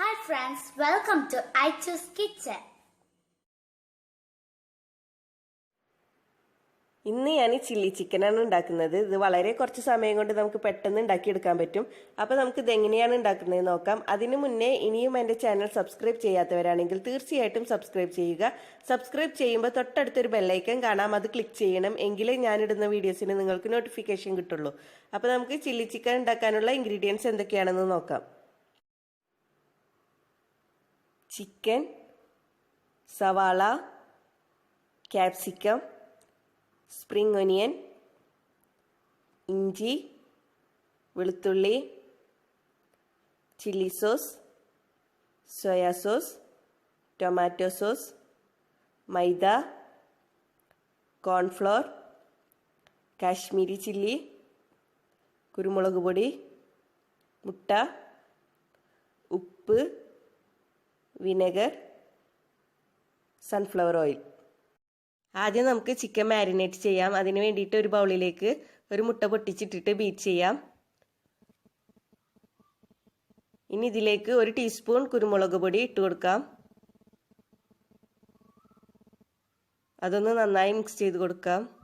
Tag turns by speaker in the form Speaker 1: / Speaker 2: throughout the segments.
Speaker 1: Hi friends, welcome to I Choose Kitchen.
Speaker 2: ഇന്ന് ഞാൻ chilli ചിക്കനാണ് ഉണ്ടാക്കുന്നത്. ഇത് വളരെ കുറച്ച് സമയം കൊണ്ട് നമുക്ക് പെട്ടെന്ന് ഉണ്ടാക്കിയെടുക്കാൻ പറ്റും. അപ്പോൾ നമുക്ക് ഇത് എങ്ങനെയാണ് ഉണ്ടാക്കുന്നത് നോക്കാം. അതിനു മുന്നേ ഇനിയും എന്റെ ചാനൽ സബ്സ്ക്രൈബ് ചെയ്യാത്തവരാണെങ്കിൽ തീർച്ചയായിട്ടും സബ്സ്ക്രൈബ് ചെയ്യുക. സബ്സ്ക്രൈബ് ചെയ്യുമ്പോൾ തൊട്ടടുത്തൊരു ബെല്ലൈക്കൻ കാണാം. അത് ക്ലിക്ക് ചെയ്യണം. എങ്കിലേ ഞാനിടുന്ന വീഡിയോസിന് നിങ്ങൾക്ക് നോട്ടിഫിക്കേഷൻ കിട്ടുള്ളൂ. അപ്പോൾ നമുക്ക് ചില്ലി ചിക്കൻ ഉണ്ടാക്കാനുള്ള ഇൻഗ്രീഡിയൻസ് എന്തൊക്കെയാണെന്ന് നോക്കാം. ചിക്കൻ സവാള ക്യാപ്സിക്കം സ്പ്രിംഗ് ഒനിയൻ ഇഞ്ചി വെളുത്തുള്ളി chilli sauce soya sauce tomato sauce maida cornflour Kashmiri chilli കുരുമുളക് പൊടി മുട്ട ഉപ്പ് വിനെഗർ സൺഫ്ലവർ ഓയിൽ ആദ്യം നമുക്ക് ചിക്കൻ മാരിനേറ്റ് ചെയ്യാം. അതിന് വേണ്ടിയിട്ട് ഒരു ബൗളിലേക്ക് ഒരു മുട്ട പൊട്ടിച്ചിട്ടിട്ട് ബീറ്റ് ചെയ്യാം. ഇനി ഇതിലേക്ക് ഒരു ടീസ്പൂൺ കുരുമുളക് പൊടി ഇട്ട് കൊടുക്കാം. അതൊന്ന് നന്നായി മിക്സ് ചെയ്ത് കൊടുക്കാം.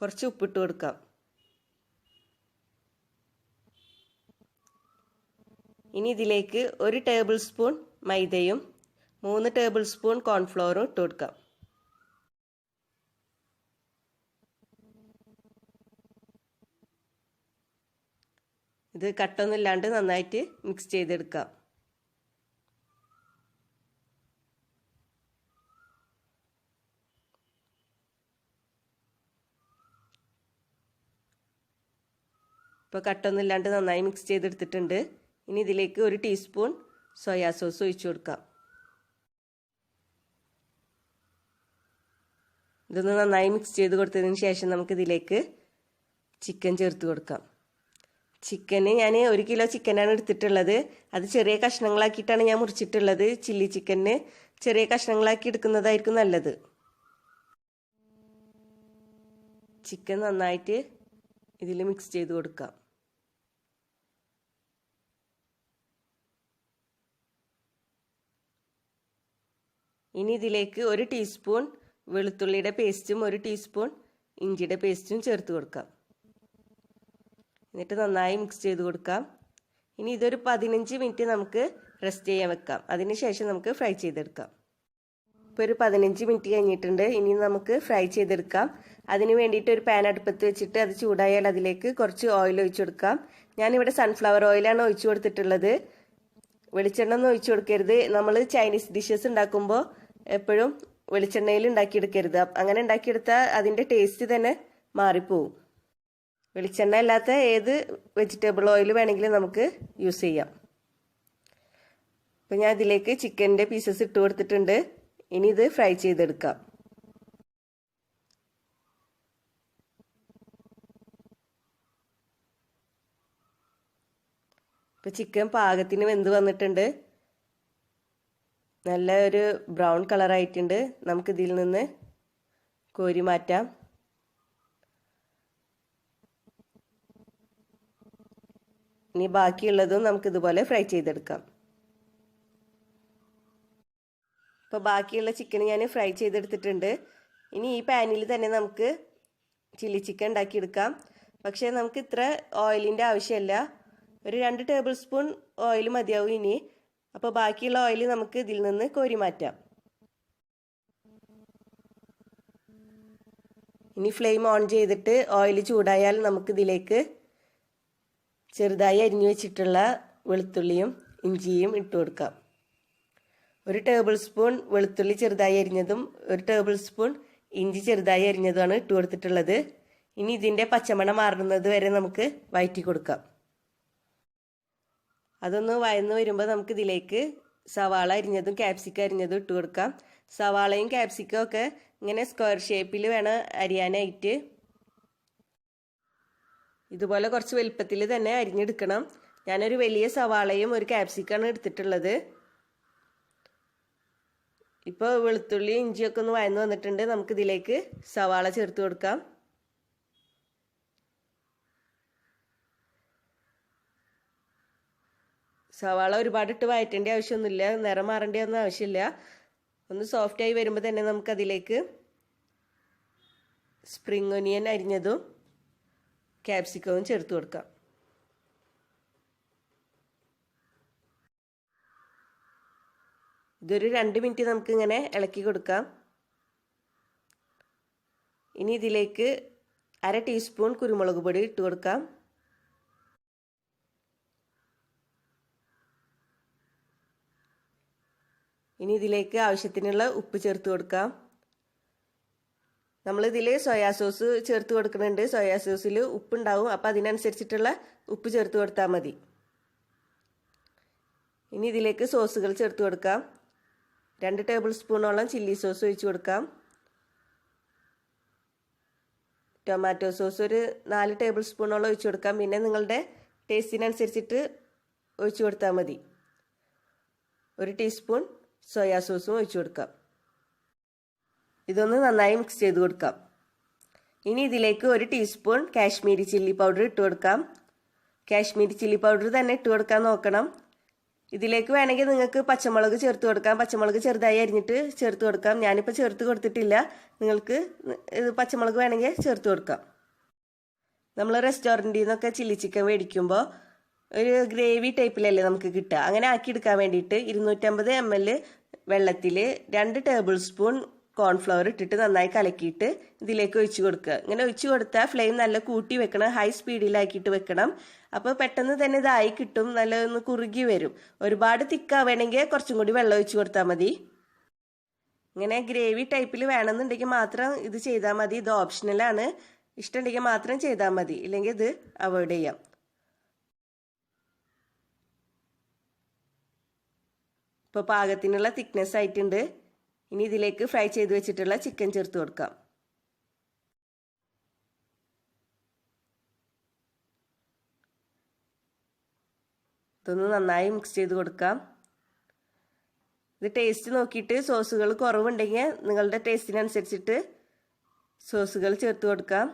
Speaker 2: കുറച്ച് ഉപ്പിട്ട് കൊടുക്കാം. ഇനി ഇതിലേക്ക് ഒരു ടേബിൾ സ്പൂൺ മൈദയും മൂന്ന് ടേബിൾ സ്പൂൺ കോൺഫ്ലോറും ഇട്ട് കൊടുക്കാം. ഇത് കട്ടൊന്നുമില്ലാണ്ട് നന്നായിട്ട് മിക്സ് ചെയ്തെടുക്കാം. ഇപ്പോൾ കട്ടൊന്നുമില്ലാണ്ട് നന്നായി മിക്സ് ചെയ്തെടുത്തിട്ടുണ്ട്. ഇനി ഇതിലേക്ക് ഒരു ടീസ്പൂൺ സോയാ സോസ് ഒഴിച്ചു കൊടുക്കാം. ഇതൊന്ന് നന്നായി മിക്സ് ചെയ്ത് കൊടുത്തതിന് ശേഷം നമുക്കിതിലേക്ക് ചിക്കൻ ചേർത്ത് കൊടുക്കാം. ചിക്കന് ഞാൻ ഒരു കിലോ ചിക്കനാണ് എടുത്തിട്ടുള്ളത്. അത് ചെറിയ കഷ്ണങ്ങളാക്കിയിട്ടാണ് ഞാൻ മുറിച്ചിട്ടുള്ളത്. ചില്ലി ചിക്കന് ചെറിയ കഷ്ണങ്ങളാക്കി എടുക്കുന്നതായിരിക്കും നല്ലത്. ചിക്കൻ നന്നായിട്ട് ഇതിൽ മിക്സ് ചെയ്ത് കൊടുക്കാം. ഇനി ഇതിലേക്ക് ഒരു ടീസ്പൂൺ വെളുത്തുള്ളിയുടെ പേസ്റ്റും ഒരു ടീസ്പൂൺ ഇഞ്ചിയുടെ പേസ്റ്റും ചേർത്ത് കൊടുക്കാം. എന്നിട്ട് നന്നായി മിക്സ് ചെയ്ത് കൊടുക്കാം. ഇനി ഇതൊരു പതിനഞ്ച് മിനിറ്റ് നമുക്ക് റെസ്റ്റ് ചെയ്യാൻ വെക്കാം. അതിനുശേഷം നമുക്ക് ഫ്രൈ ചെയ്തെടുക്കാം. ഇപ്പോൾ ഒരു പതിനഞ്ച് മിനിറ്റ് കഴിഞ്ഞിട്ടുണ്ട്. ഇനി നമുക്ക് ഫ്രൈ ചെയ്തെടുക്കാം. അതിന് വേണ്ടിയിട്ട് ഒരു പാൻ അടുപ്പത്ത് വെച്ചിട്ട് അത് ചൂടായാൽ അതിലേക്ക് കുറച്ച് ഓയിൽ ഒഴിച്ചു കൊടുക്കാം. ഞാനിവിടെ സൺഫ്ലവർ ഓയിലാണ് ഒഴിച്ചു കൊടുത്തിട്ടുള്ളത്. വെളിച്ചെണ്ണ ഒന്നും ഒഴിച്ചു കൊടുക്കരുത്. നമ്മൾ ചൈനീസ് ഡിഷസ് ഉണ്ടാക്കുമ്പോൾ എപ്പോഴും വെളിച്ചെണ്ണയിൽ ഉണ്ടാക്കിയെടുക്കരുത്. അങ്ങനെ ഉണ്ടാക്കിയെടുത്താൽ അതിന്റെ ടേസ്റ്റ് തന്നെ മാറിപ്പോവും. വെളിച്ചെണ്ണ അല്ലാത്ത ഏത് വെജിറ്റബിൾ ഓയിൽ വേണമെങ്കിലും നമുക്ക് യൂസ് ചെയ്യാം. അപ്പം ഞാൻ ഇതിലേക്ക് ചിക്കന്റെ പീസസ് ഇട്ട് കൊടുത്തിട്ടുണ്ട്. ഇനി ഇത് ഫ്രൈ ചെയ്തെടുക്കാം. ഇപ്പം ചിക്കൻ പാകത്തിന് വെന്ത് വന്നിട്ടുണ്ട്. നല്ല ഒരു ബ്രൗൺ കളറായിട്ടുണ്ട്. നമുക്കിതിൽ നിന്ന് കോരി മാറ്റാം. ഇനി ബാക്കിയുള്ളതും നമുക്കിതുപോലെ ഫ്രൈ ചെയ്തെടുക്കാം. ഇപ്പോൾ ബാക്കിയുള്ള ചിക്കൻ ഞാൻ ഫ്രൈ ചെയ്തെടുത്തിട്ടുണ്ട്. ഇനി ഈ പാനിൽ തന്നെ നമുക്ക് ചില്ലി ചിക്കൻ ഉണ്ടാക്കിയെടുക്കാം. പക്ഷേ നമുക്ക് ഇത്ര ഓയിലിന്റെ ആവശ്യമില്ല. ഒരു രണ്ട് ടേബിൾ സ്പൂൺ ഓയിൽ മതിയാവും ഇനി. അപ്പോൾ ബാക്കിയുള്ള ഓയിൽ നമുക്ക് ഇതിൽ നിന്ന് കോരി മാറ്റാം. ഇനി ഫ്ലെയിം ഓൺ ചെയ്തിട്ട് ഓയിൽ ചൂടായാൽ നമുക്ക് ഇതിലേക്ക് ചെറുതായി അരിഞ്ഞു വെച്ചിട്ടുള്ള വെളുത്തുള്ളിയും ഇഞ്ചിയും ഇട്ട് കൊടുക്കാം. ഒരു ടേബിൾ സ്പൂൺ വെളുത്തുള്ളി ചെറുതായി അരിഞ്ഞതും ഒരു ടേബിൾ സ്പൂൺ ഇഞ്ചി ചെറുതായി അരിഞ്ഞതുമാണ് ഇട്ട് കൊടുത്തിട്ടുള്ളത്. ഇനി ഇതിന്റെ പച്ചമണം മാറുന്നത് വരെ നമുക്ക് വയറ്റി കൊടുക്കാം. അതൊന്ന് വയന്ന് വരുമ്പോൾ നമുക്ക് ഇതിലേക്ക് സവാള അരിഞ്ഞതും ക്യാപ്സിക്കം അരിഞ്ഞതും ഇട്ട് കൊടുക്കാം. സവാളയും ക്യാപ്സിക്കം ഒക്കെ ഇങ്ങനെ സ്ക്വയർ ഷേപ്പിൽ വേണം അരിയാനായിട്ട്. ഇതുപോലെ കുറച്ച് വലുപ്പത്തിൽ തന്നെ അരിഞ്ഞെടുക്കണം. ഞാനൊരു വലിയ സവാളയും ഒരു ക്യാപ്സിക്കാണ് എടുത്തിട്ടുള്ളത്. ഇപ്പോൾ വെളുത്തുള്ളി ഇഞ്ചിയൊക്കെ ഒന്ന് വയന്ന് വന്നിട്ടുണ്ട്. നമുക്കിതിലേക്ക് സവാള ചേർത്ത് കൊടുക്കാം. സവാള ഒരുപാട് ഇട്ട് വഴറ്റേണ്ട ആവശ്യമൊന്നുമില്ല നിറം മാറേണ്ട ഒന്നും ആവശ്യമില്ല. ഒന്ന് സോഫ്റ്റായി വരുമ്പോൾ തന്നെ നമുക്കതിലേക്ക് സ്പ്രിംഗ് ഒനിയൻ അരിഞ്ഞതും ക്യാപ്സിക്കവും ചേർത്ത് കൊടുക്കാം. ഇതൊരു രണ്ട് മിനിറ്റ് നമുക്ക് ഇങ്ങനെ ഇളക്കി കൊടുക്കാം. ഇനി ഇതിലേക്ക് അര ടീസ്പൂൺ കുരുമുളക് പൊടി ഇട്ട് കൊടുക്കാം. ഇനി ഇതിലേക്ക് ആവശ്യത്തിനുള്ള ഉപ്പ് ചേർത്ത് കൊടുക്കാം. നമ്മളിതിൽ സോയാ സോസ് ചേർത്ത് കൊടുക്കുന്നുണ്ട്. സോയാ സോസിൽ ഉപ്പുണ്ടാവും. അപ്പോൾ അതിനനുസരിച്ചിട്ടുള്ള ഉപ്പ് ചേർത്ത് കൊടുത്താൽ മതി. ഇനി ഇതിലേക്ക് സോസുകൾ ചേർത്ത് കൊടുക്കാം. രണ്ട് ടേബിൾ സ്പൂണോളം ചില്ലി സോസ് ഒഴിച്ച് കൊടുക്കാം. ടൊമാറ്റോ സോസ് ഒരു നാല് ടേബിൾ സ്പൂണോളം ഒഴിച്ച് കൊടുക്കാം. പിന്നെ നിങ്ങളുടെ ടേസ്റ്റിനനുസരിച്ചിട്ട് ഒഴിച്ചു കൊടുത്താൽ മതി. ഒരു ടീസ്പൂൺ സോയാ സോസും ഒഴിച്ചു കൊടുക്കാം. ഇതൊന്ന് നന്നായി മിക്സ് ചെയ്ത് കൊടുക്കാം. ഇനി ഇതിലേക്ക് ഒരു ടീസ്പൂൺ കാശ്മീരി ചില്ലി പൗഡർ ഇട്ട് കൊടുക്കാം. കാശ്മീരി ചില്ലി പൗഡർ തന്നെ ഇട്ട് കൊടുക്കാൻ നോക്കണം. ഇതിലേക്ക് വേണമെങ്കിൽ നിങ്ങൾക്ക് പച്ചമുളക് ചേർത്ത് കൊടുക്കാം. പച്ചമുളക് ചെറുതായി അരിഞ്ഞിട്ട് ചേർത്ത് കൊടുക്കാം. ഞാനിപ്പോൾ ചേർത്ത് കൊടുത്തിട്ടില്ല. നിങ്ങൾക്ക് ഇത് പച്ചമുളക് വേണമെങ്കിൽ ചേർത്ത് കൊടുക്കാം. നമ്മൾ റെസ്റ്റോറന്റിൽ നിന്നൊക്കെ ചില്ലി ചിക്കൻ മേടിക്കുമ്പോൾ ഒരു ഗ്രേവി ടൈപ്പിലല്ലേ നമുക്ക് കിട്ടുക. അങ്ങനെ ആക്കി എടുക്കാൻ വേണ്ടിയിട്ട് ഇരുന്നൂറ്റമ്പത് എം എൽ വെള്ളത്തിൽ രണ്ട് ടേബിൾ സ്പൂൺ കോൺഫ്ലവർ ഇട്ടിട്ട് നന്നായി കലക്കിയിട്ട് ഇതിലേക്ക് ഒഴിച്ചു കൊടുക്കുക. ഇങ്ങനെ ഒഴിച്ചു കൊടുത്താൽ ഫ്ലെയിം നല്ല കൂട്ടി വെക്കണം ഹൈ സ്പീഡിലാക്കിയിട്ട് വെക്കണം. അപ്പോൾ പെട്ടെന്ന് തന്നെ ഇതായി കിട്ടും നല്ല ഒന്ന് കുറുകി വരും. ഒരുപാട് തിക്കാവണമെങ്കിൽ കുറച്ചും കൂടി വെള്ളം ഒഴിച്ചു കൊടുത്താൽ മതി. ഇങ്ങനെ ഗ്രേവി ടൈപ്പിൽ വേണമെന്നുണ്ടെങ്കിൽ മാത്രം ഇത് ചെയ്താൽ മതി. ഇത് ഓപ്ഷണലാണ് ഇഷ്ടമുണ്ടെങ്കിൽ മാത്രം ചെയ്താൽ മതി. ഇല്ലെങ്കിൽ ഇത് അവോയ്ഡ് ചെയ്യാം. ഇപ്പോൾ പാകത്തിനുള്ള തിക്നെസ് ആയിട്ടുണ്ട്. ഇനി ഇതിലേക്ക് ഫ്രൈ ചെയ്ത് വെച്ചിട്ടുള്ള ചിക്കൻ ചേർത്ത് കൊടുക്കാം. ഇതൊന്ന് നന്നായി മിക്സ് ചെയ്ത് കൊടുക്കാം. ഇത് ടേസ്റ്റ് നോക്കിയിട്ട് സോസുകൾ കുറവുണ്ടെങ്കിൽ നിങ്ങളുടെ ടേസ്റ്റിനനുസരിച്ചിട്ട് സോസുകൾ ചേർത്ത് കൊടുക്കാം.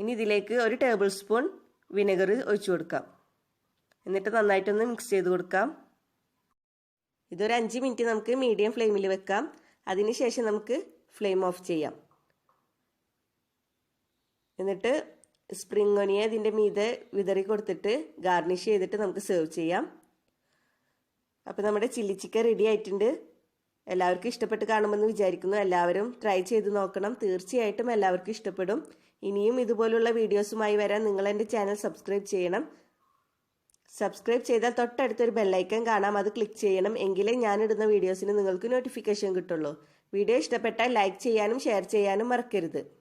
Speaker 2: ഇനി ഇതിലേക്ക് ഒരു ടേബിൾ സ്പൂൺ വിനെഗർ ഒഴിച്ചു കൊടുക്കാം. എന്നിട്ട് നന്നായിട്ടൊന്ന് മിക്സ് ചെയ്ത് കൊടുക്കാം. ഇതൊരു അഞ്ച് മിനിറ്റ് നമുക്ക് മീഡിയം ഫ്ലെയിമിൽ വെക്കാം. അതിനുശേഷം നമുക്ക് ഫ്ലെയിം ഓഫ് ചെയ്യാം. എന്നിട്ട് സ്പ്രിംഗ് ഒനിയ ഇതിന്റെ മീതെ വിതറി കൊടുത്തിട്ട് ഗാർണിഷ് ചെയ്തിട്ട് നമുക്ക് സെർവ് ചെയ്യാം. അപ്പോൾ നമ്മുടെ ചില്ലി ചിക്കൻ റെഡി ആയിട്ടുണ്ട്. എല്ലാവർക്കും ഇഷ്ടപ്പെട്ട് കാണുമെന്ന് വിചാരിക്കുന്നു. എല്ലാവരും ട്രൈ ചെയ്ത് നോക്കണം. തീർച്ചയായിട്ടും എല്ലാവർക്കും ഇഷ്ടപ്പെടും. ഇനിയും ഇതുപോലുള്ള വീഡിയോസുമായി വരാൻ നിങ്ങൾ എന്റെ ചാനൽ സബ്സ്ക്രൈബ് ചെയ്യണം. സബ്സ്ക്രൈബ് ചെയ്താൽ തൊട്ടടുത്തൊരു ബെല്ലൈക്കൺ കാണാം. അത് ക്ലിക്ക് ചെയ്യണം. എങ്കിലേ ഞാനിടുന്ന വീഡിയോസിന് നിങ്ങൾക്ക് നോട്ടിഫിക്കേഷൻ കിട്ടുള്ളൂ. വീഡിയോ ഇഷ്ടപ്പെട്ടാൽ ലൈക്ക് ചെയ്യാനും ഷെയർ ചെയ്യാനും മറക്കരുത്.